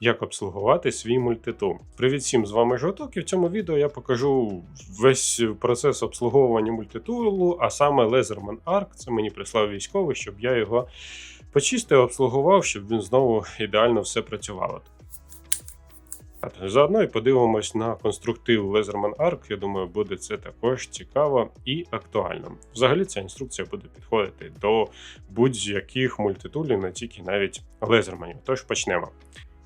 як обслугувати свій мультитул. Привіт всім, з вами Жовток, і в цьому відео я покажу весь процес обслуговування мультитулу, а саме Laserman Arc. Це мені прислав військовий, щоб я його почистив, обслугував, щоб він знову ідеально все працювало. Заодно і подивимось на конструктив Laserman Arc. Я думаю, буде це також цікаво і актуально. Взагалі, ця інструкція буде підходити до будь-яких мультитулів, не тільки навіть лезерманів. Тож почнемо.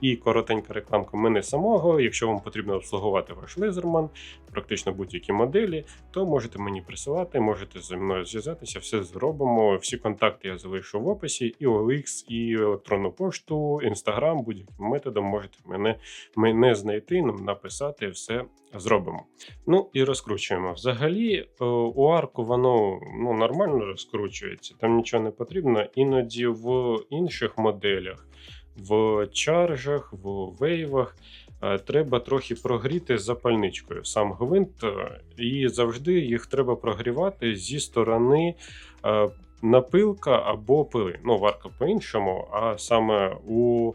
І коротенька рекламка мене самого. Якщо вам потрібно обслугувати ваш лезерман, практично будь-які моделі, то можете мені присилати, можете зі мною зв'язатися, все зробимо. Всі контакти я залишу в описі, і OLX, і електронну пошту, інстаграм, будь-яким методом можете мене, мене знайти, написати, все зробимо. Ну і розкручуємо. Взагалі, е, у арку воно ну, нормально розкручується, там нічого не потрібно. Іноді в інших моделях в чаржах, в вейвах. е, Треба трохи прогріти запальничкою сам гвинт, е, і завжди їх треба прогрівати зі сторони е, напилка або пили. Ну, варка по-іншому, а саме у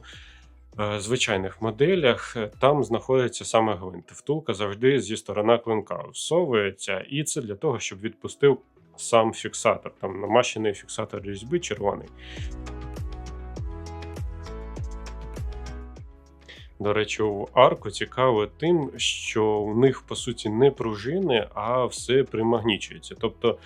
звичайних моделях там знаходиться саме гвинт. Втулка завжди зі сторони клинка всовується, і це для того, щоб відпустив сам фіксатор. Там намащений фіксатор різьби червоний. До речі, у арку цікаво тим, що у них по суті не пружини, а все примагнічується. Тобто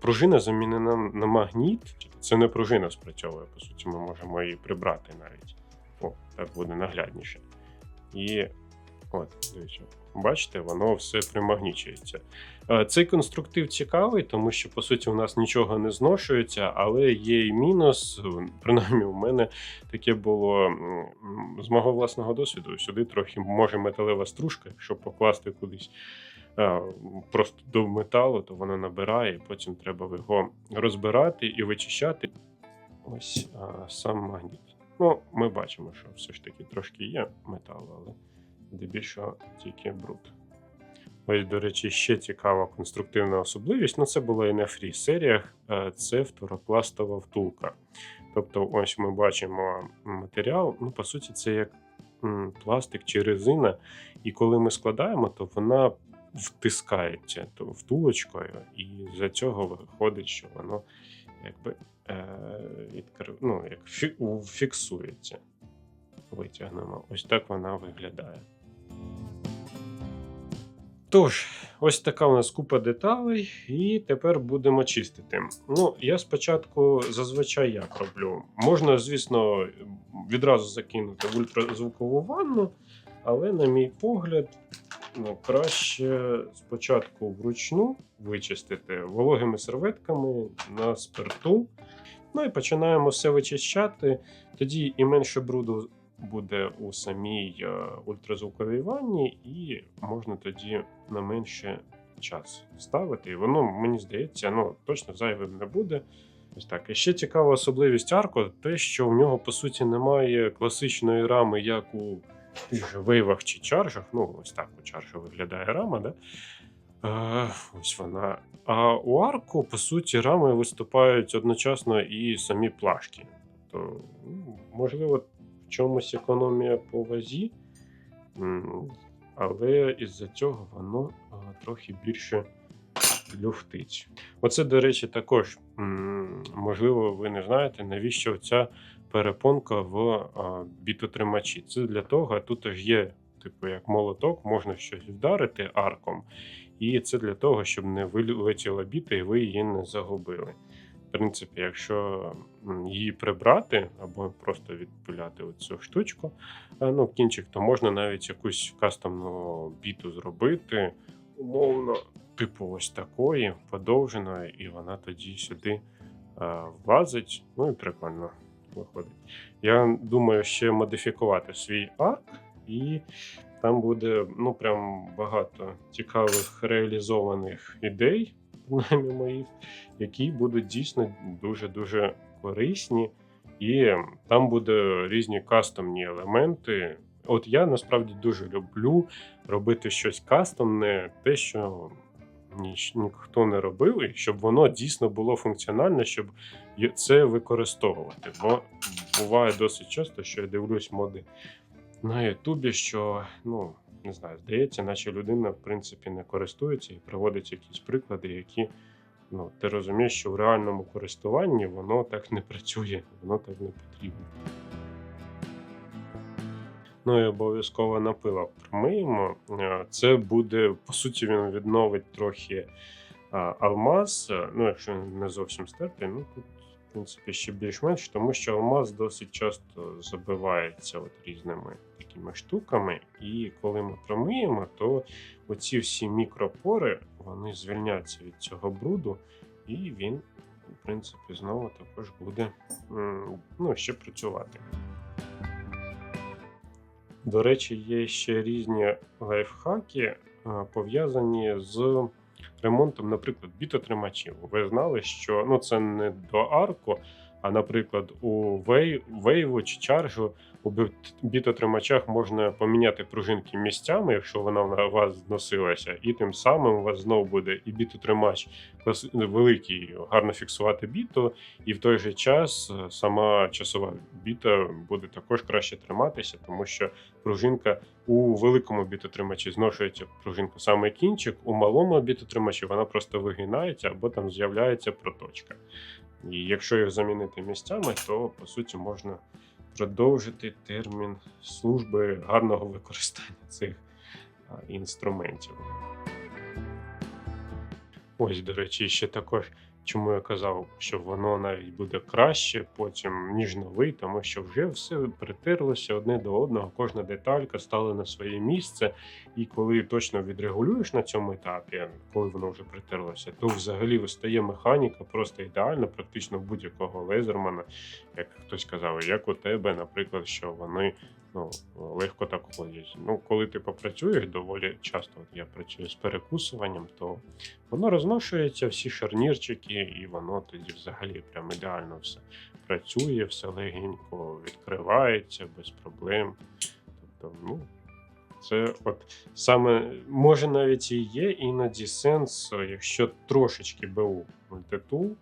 пружина замінена на магніт. Це не пружина спрацьовує. По суті, ми можемо її прибрати навіть. О, так буде наглядніше. І от, дивіться, бачите, воно все примагнічується. Е, Цей конструктив цікавий, тому що по суті у нас нічого не зношується, але є і мінус. Принаймні, у мене таке було з мого власного досвіду. Сюди трохи може металева стружка, якщо покласти кудись просто до металу, то воно набирає, і потім треба його розбирати і вичищати. Ось а, сам магніт. Ну, ми бачимо, що все ж таки трошки є металу, але здебільшого тільки бруд. Ось, до речі, ще цікава конструктивна особливість. Ну, це було і на фрі серіях. е, Це фторопластова втулка. Тобто, ось ми бачимо матеріал. Ну, по суті, це як пластик чи резина. І коли ми складаємо, то вона втискається то втулочкою, і за цього виходить, що воно якби е, відкрив, ну, як фі, фіксується. Витягнемо. Ось так вона виглядає. Тож, ось така у нас купа деталей, і тепер будемо чистити. Ну, я спочатку зазвичай як роблю. Можна, звісно, відразу закинути в ультразвукову ванну, але, на мій погляд, ну, краще спочатку вручну вичистити вологими серветками на спирту. Ну і починаємо все вичищати. Тоді і менше бруду буде у самій е, ультразвуковій ванні, і можна тоді на менше час ставити. І воно, мені здається, ну точно зайвим не буде. Ось так. І ще цікава особливість арко, те, що в нього по суті немає класичної рами, як у вейвах чи чаржах. Ну, ось так у чаржа виглядає рама, да? Е, ось вона. А у арку, по суті, рами виступають одночасно і самі плашки. Тобто, ну, можливо, чомусь економія по вазі, але із-за цього воно трохи більше люфтить. Оце, до речі, також можливо, ви не знаєте, навіщо ця перепонка в бітотримачі. Це для того, тут ж є, типу, як молоток, можна щось вдарити арком, і це для того, щоб не вилетіла біта і ви її не загубили. Принципі, якщо її прибрати або просто відпиляти оцю штучку, е, ну, кінчик, то можна навіть якусь кастомну біту зробити, умовно, типу ось такої, подовженої, і вона тоді сюди е, влазить. Ну і прикольно виходить. Я думаю, ще модифікувати свій арк, і там буде ну, прям багато цікавих реалізованих ідей, принаймні моїх які будуть дійсно дуже-дуже корисні, і там буде різні кастомні елементи. От я насправді дуже люблю робити щось кастомне, те, що ніч, ніхто не робив, і щоб воно дійсно було функціональне, щоб це використовувати. Бо буває досить часто, що я дивлюсь моди на Ютубі, що ну не знаю, здається, наче людина в принципі не користується і приводить якісь приклади, які ну, ти розумієш, що в реальному користуванні воно так не працює, воно так не потрібно. Ну і обов'язково напилок промиємо. Е, Це буде, по суті, він відновить трохи а, алмаз. Е, Ну, якщо не зовсім стерти, ну тут, в принципі, ще більш-менш, тому що алмаз досить часто забивається от різними такими штуками. І коли ми промиємо, то оці всі мікропори вони звільняться від цього бруду, і він, в принципі, знову також буде ну, ще працювати. До речі, є ще різні лайфхаки, е, пов'язані з ремонтом, наприклад, бітотримачів. Ви знали, що ну це не до арку, а, наприклад, у вей, вейву чи чаржу у біт- бітотримачах можна поміняти пружинки місцями, якщо вона у вас зносилася, і тим самим у вас знову буде і бітотримач великий, гарно фіксувати біту, і в той же час е, сама часова біта буде також краще триматися, тому що пружинка у великому бітотримачі зношується пружинка саме кінчик, у малому бітотримачі вона просто вигинається або там з'являється проточка. І якщо їх замінити місцями, то по суті можна продовжити термін служби гарного використання цих інструментів. Ось, до речі, ще також, чому я казав, що воно навіть буде краще потім, ніж новий, тому що вже все притерлося одне до одного, кожна деталька стала на своє місце. І коли точно відрегулюєш на цьому етапі, коли воно вже притерлося, то взагалі вистає механіка просто ідеальна, практично будь-якого лезермана, як хтось казав, як у тебе, наприклад, що вони ну, легко так ходять. Ну, коли ти попрацюєш доволі часто, от я працюю з перекусуванням, то воно розношується, всі шарнірчики, і воно тоді взагалі прям ідеально все працює, все легенько відкривається без проблем. Тобто, ну, це от саме може навіть і є іноді сенс, якщо трошечки БУ мультитул,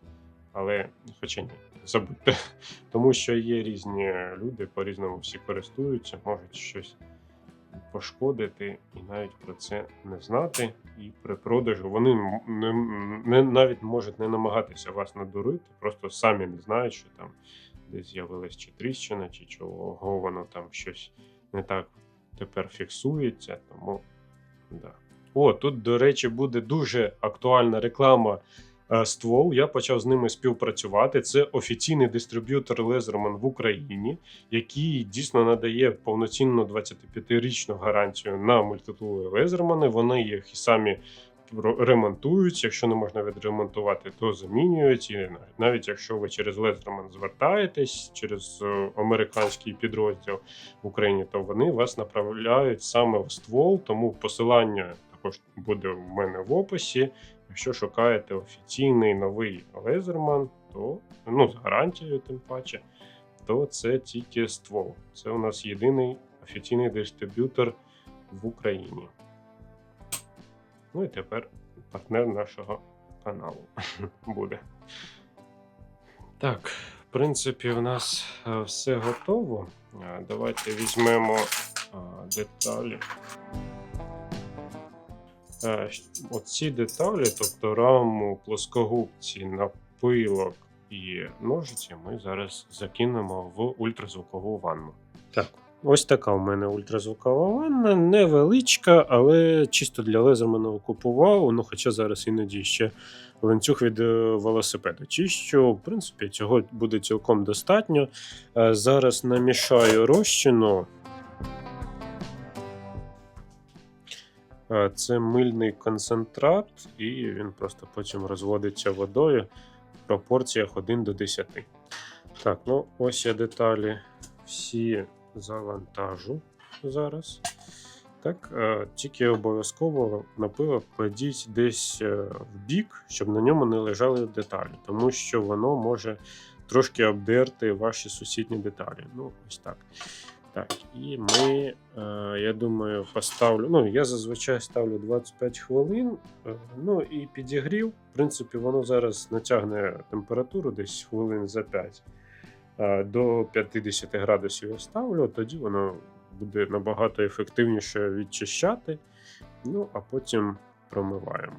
але хоча ні, забудьте. Тому що є різні люди, по-різному всі користуються, можуть щось пошкодити і навіть про це не знати. І при продажу вони не, не, навіть можуть не намагатися вас надурити, просто самі не знають, що там десь з'явилась чи тріщина, чи чого воно там щось не так тепер фіксується. Тому да. О, тут, до речі, буде дуже актуальна реклама ствол. Я почав з ними співпрацювати. Це офіційний дистриб'ютор Лезерман в Україні, який дійсно надає повноцінну 25-річну гарантію на мультитули Лезермани. Вони їх і самі ремонтують. Якщо не можна відремонтувати, то замінюють. І навіть- якщо ви через Лезерман звертаєтесь через е, американський підрозділ в Україні, то вони вас направляють саме в ствол. Тому посилання буде в мене в описі. Якщо шукаєте офіційний новий лезерман, то ну, з гарантією, тим паче, то це тільки ствол. Це у нас єдиний офіційний дистриб'ютор в Україні. Ну і тепер партнер нашого каналу буде. Так, в принципі, у нас е, все готово. Е, Давайте візьмемо е, деталі. Е, Оці деталі, тобто раму, плоскогубці, напилок і ножиці, ми зараз закинемо в ультразвукову ванну. Так, ось така у мене ультразвукова ванна, невеличка, але чисто для лезермана купував. Ну, хоча зараз іноді ще ланцюг від е, велосипеда чищу. В принципі, цього буде цілком достатньо. Е, Зараз намішаю розчину. Це мильний концентрат, і він просто потім розводиться водою в пропорціях 1 до 10. Так, ну ось я деталі всі завантажу зараз. Так, е, тільки обов'язково напилок кладіть десь е, в бік, щоб на ньому не лежали деталі, тому що воно може трошки обдерти ваші сусідні деталі. Ну, ось так. Так, і ми, е, я думаю, поставлю. Ну, я зазвичай ставлю 25 хвилин. е, Ну і підігрів. В принципі, воно зараз натягне температуру десь хвилин за 5. Е, До 50 градусів я ставлю, тоді воно буде набагато ефективніше відчищати. Ну, а потім промиваємо.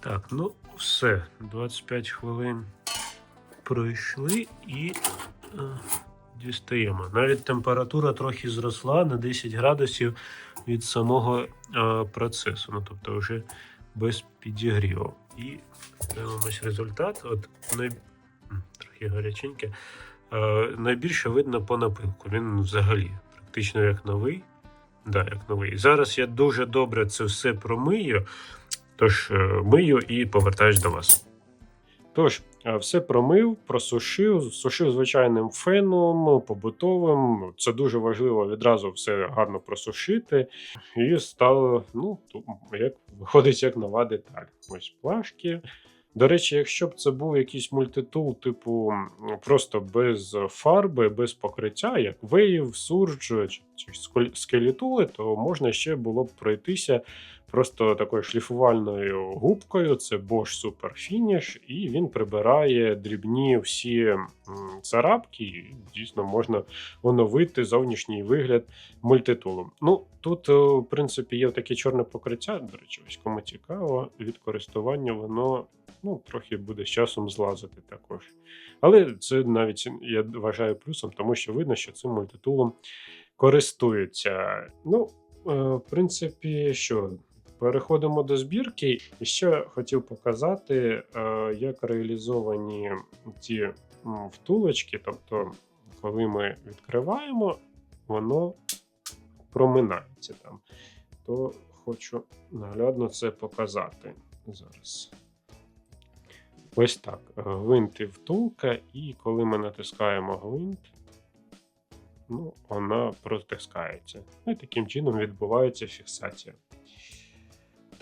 Так, ну все, 25 хвилин пройшли і е, дістаємо. Навіть температура трохи зросла на 10 градусів від самого е, процесу. Ну, тобто вже без підігріву. І дивимось результат. От най... трохи гаряченьке. Е, найбільше видно по напилку. Він взагалі практично як новий. Да, як новий. Зараз я дуже добре це все промию. Тож е, мию і повертаюсь до вас. Тож, е, все промив, просушив, сушив звичайним феном, побутовим. Це дуже важливо відразу все гарно просушити. І стало, ну, як виходить, як нова деталь. Ось плашки. До речі, якщо б це був якийсь мультитул, типу просто без фарби, без покриття, як Wave, Surge чи, чи скелі- скелетули, то можна ще було б пройтися просто такою шліфувальною губкою. Це Bosch Super Finish, і він прибирає дрібні всі царапки. І дійсно можна оновити зовнішній вигляд мультитулом. Ну тут, е, в принципі, є таке чорне покриття. До речі, ось кому цікаво, від користування воно ну, трохи буде з часом злазити також. Але це навіть я вважаю плюсом, тому що видно, що цим мультитулом користуються. Ну, е, в принципі, що. Переходимо до збірки. І ще хотів показати, е, як реалізовані ці втулочки. Тобто, коли ми відкриваємо, воно проминається там. То хочу наглядно це показати зараз. Ось так. Гвинт і втулка, і коли ми натискаємо гвинт, ну, вона протискається. Ну, І таким чином відбувається фіксація.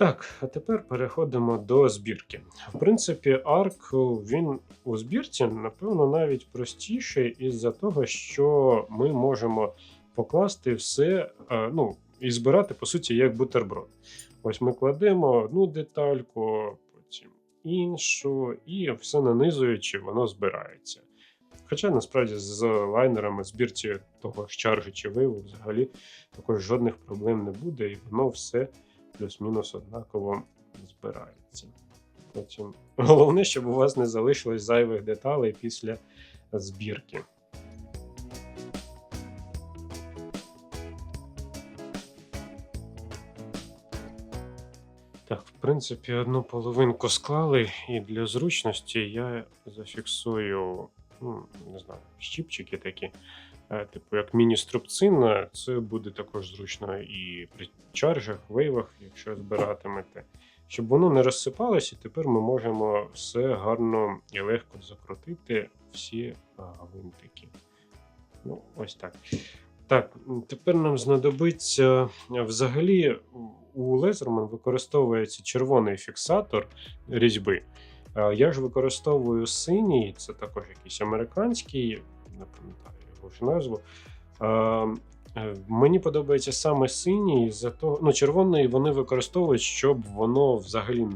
Так, а тепер переходимо до збірки. В принципі, арк він у збірці, напевно, навіть простіший із-за того, що ми можемо покласти все, е, ну, і збирати, по суті, як бутерброд. Ось ми кладемо одну детальку, потім іншу, і все нанизуючи, воно збирається. Хоча насправді з лайнерами збірці того ж чаржу чи виву взагалі також жодних проблем не буде, і воно все плюс-мінус однаково збирається. Потім головне, щоб у вас не залишилось зайвих деталей після збірки. Так, в принципі, одну половинку склали, і для зручності я зафіксую, ну, не знаю, щіпчики такі, типу як міні-струбцина. Це буде також зручно і при чаржах, вейвах, якщо збиратимете. Щоб воно не розсипалося, тепер ми можемо все гарно і легко закрутити всі гвинтики. Ну, ось так. Так, тепер нам знадобиться взагалі у Лезерман використовується червоний фіксатор різьби. Я ж використовую синій, це також якийсь американський, не пам'ятаю його назву. Е, е, Мені подобається саме синій, за ну, червоний вони використовують, щоб воно взагалі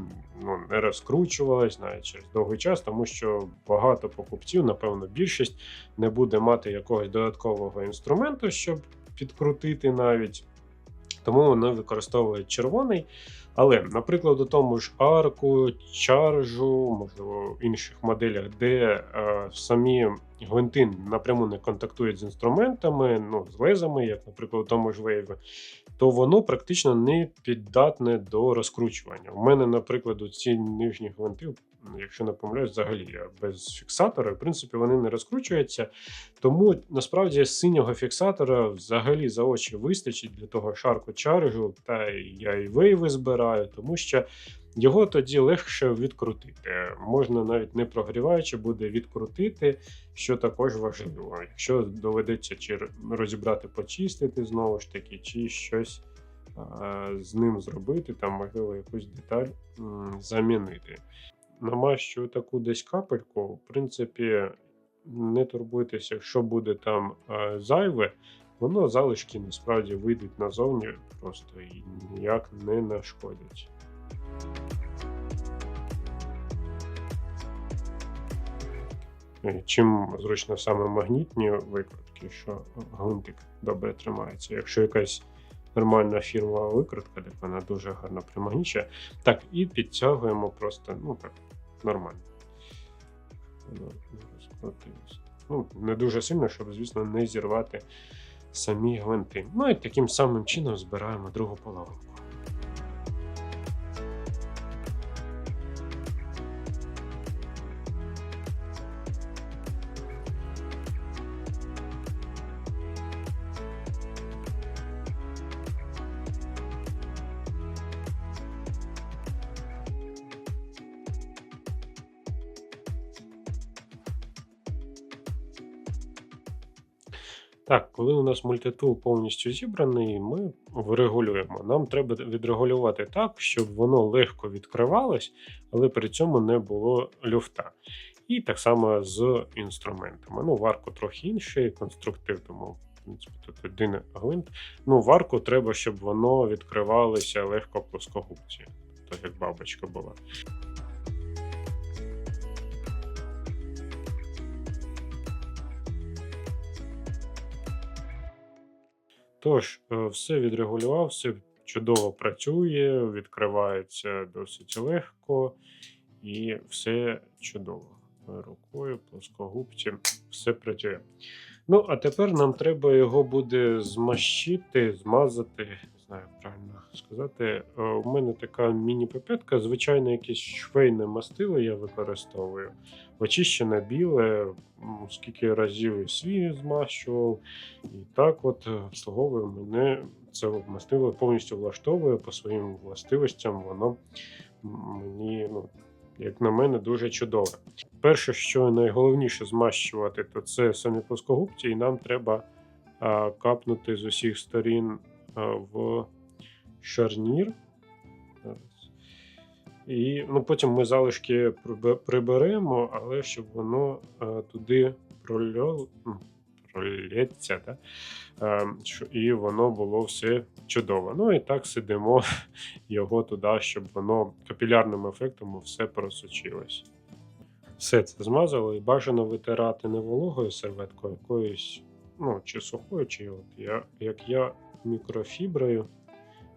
ну, не розкручувалось навіть через довгий час, тому що багато покупців, напевно, більшість не буде мати якогось додаткового інструменту, щоб підкрутити навіть. Тому вони використовують червоний. Але, наприклад, у тому ж арку, чаржу, можливо, інших моделях, де е, самі гвинти напряму не контактують з інструментами, ну, з лезами, як, наприклад, у тому ж вейві, то воно практично не піддатне до розкручування. У мене, наприклад, у ці нижні гвинти, якщо не помиляюсь, взагалі без фіксатора, в принципі, вони не розкручуються. Тому насправді синього фіксатора взагалі за очі вистачить для того шарку чаржу, та я і вейви збираю, тому що його тоді легше відкрутити. Можна навіть не прогріваючи, буде відкрутити, що також важливо. Якщо доведеться чи розібрати, почистити знову ж таки, чи щось а, з ним зробити, там можливо якусь деталь м, замінити. Намащую таку десь капельку, в принципі, не турбуйтеся, якщо буде там е, зайве, воно залишки насправді вийдуть назовні просто і ніяк не нашкодять. Чим зручно саме магнітні викрутки, що гвинтик добре тримається. Якщо якась нормальна фірмова викрутка, так вона дуже гарно примагнічує. Так, і підтягуємо просто, ну так, нормально. Ну, не дуже сильно, щоб, звісно, не зірвати самі гвинти. Ну і таким самим чином збираємо другу половинку. Так, коли у нас мультитул повністю зібраний, ми врегулюємо. Нам треба відрегулювати так, щоб воно легко відкривалось, але при цьому не було люфта. І так само з інструментами. Ну, в арку трохи інший конструктив, тому тут один гвинт. Ну, в арку треба, щоб воно відкривалося легко плоскогубці, так як бабочка була. Тож, е, все відрегулював, все чудово працює, відкривається досить легко і все чудово. Рукою, плоскогубці, все працює. Ну, а тепер нам треба його буде змащити, змазати. Знаю, правильно сказати. Е, У мене така міні-пипетка, звичайно, якесь швейне мастило я використовую. Очищене біле, скільки разів і свій змащував. І так от обслуговує мене це мастило повністю влаштовує по своїм властивостям, воно мені, ну, як на мене, дуже чудове. Перше, що найголовніше змащувати, то це самі плоскогубці, і нам треба капнути з усіх сторін в шарнір. І ну, потім ми залишки приберемо, але щоб воно а, туди прольо... пролється, да? а, і воно було все чудово. Ну і так сидимо його туди, щоб воно капілярним ефектом все просочилось. Все це змазало і бажано витирати не вологою серветкою, якоюсь, ну, чи сухою, чи от я, як я мікрофіброю.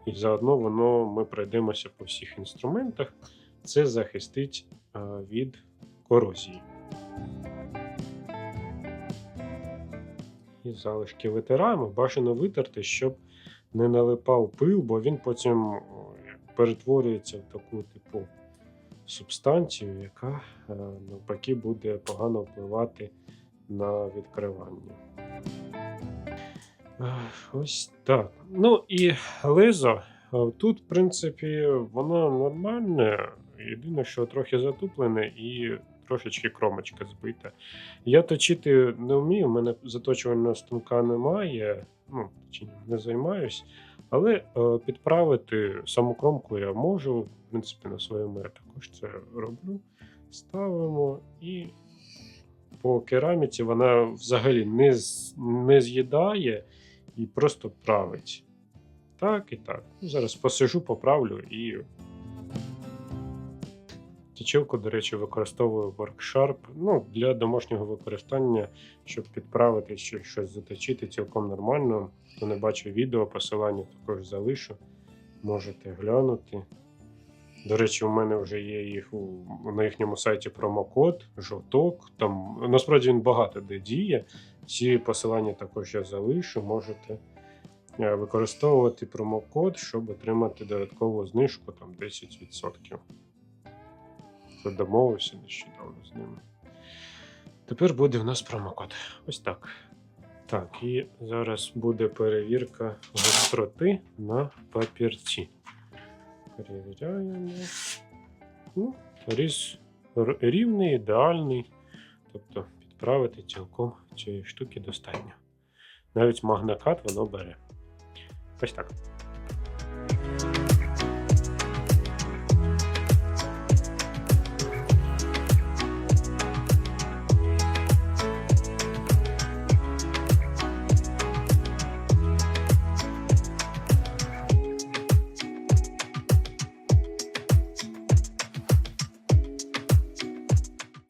І заодно воно ми пройдемося по всіх інструментах. Це захистить а, від корозії. І залишки витираємо. Бажано витерти, щоб не налипав пил, бо він потім перетворюється в таку типу субстанцію, яка е, навпаки буде погано впливати на відкривання. Ось так. Ну і лезо. е, Тут, в принципі, воно нормальне. Єдине, що трохи затуплене і трошечки кромочка збита. Я точити не вмію, в мене заточувального станка немає, ну, не займаюсь. Але е, підправити саму кромку я можу. В принципі, на своєму я також це роблю. Ставимо і по кераміці вона взагалі не, не з'їдає і просто править. Так і так. Ну, зараз посижу, поправлю і. Точилку, до речі, використовую WorkSharp ну, для домашнього використання, щоб підправити чи щось заточити цілком нормально. Хто не бачив відео, посилання також залишу. Можете глянути. До речі, у мене вже є їх у, на їхньому сайті промокод, жовток. Там насправді він багато де діє. Ці посилання також я залишу. Можете е, використовувати промокод, щоб отримати додаткову знижку там 10%. Це домовився нещодавно з ними. Тепер буде в нас промокод. Ось так. Так, і зараз буде перевірка гостроти на папірці. Перевіряємо. Ну, різ рівний, ідеальний. Тобто підправити цілком цієї штуки достатньо. Навіть магнакат воно бере. Ось так.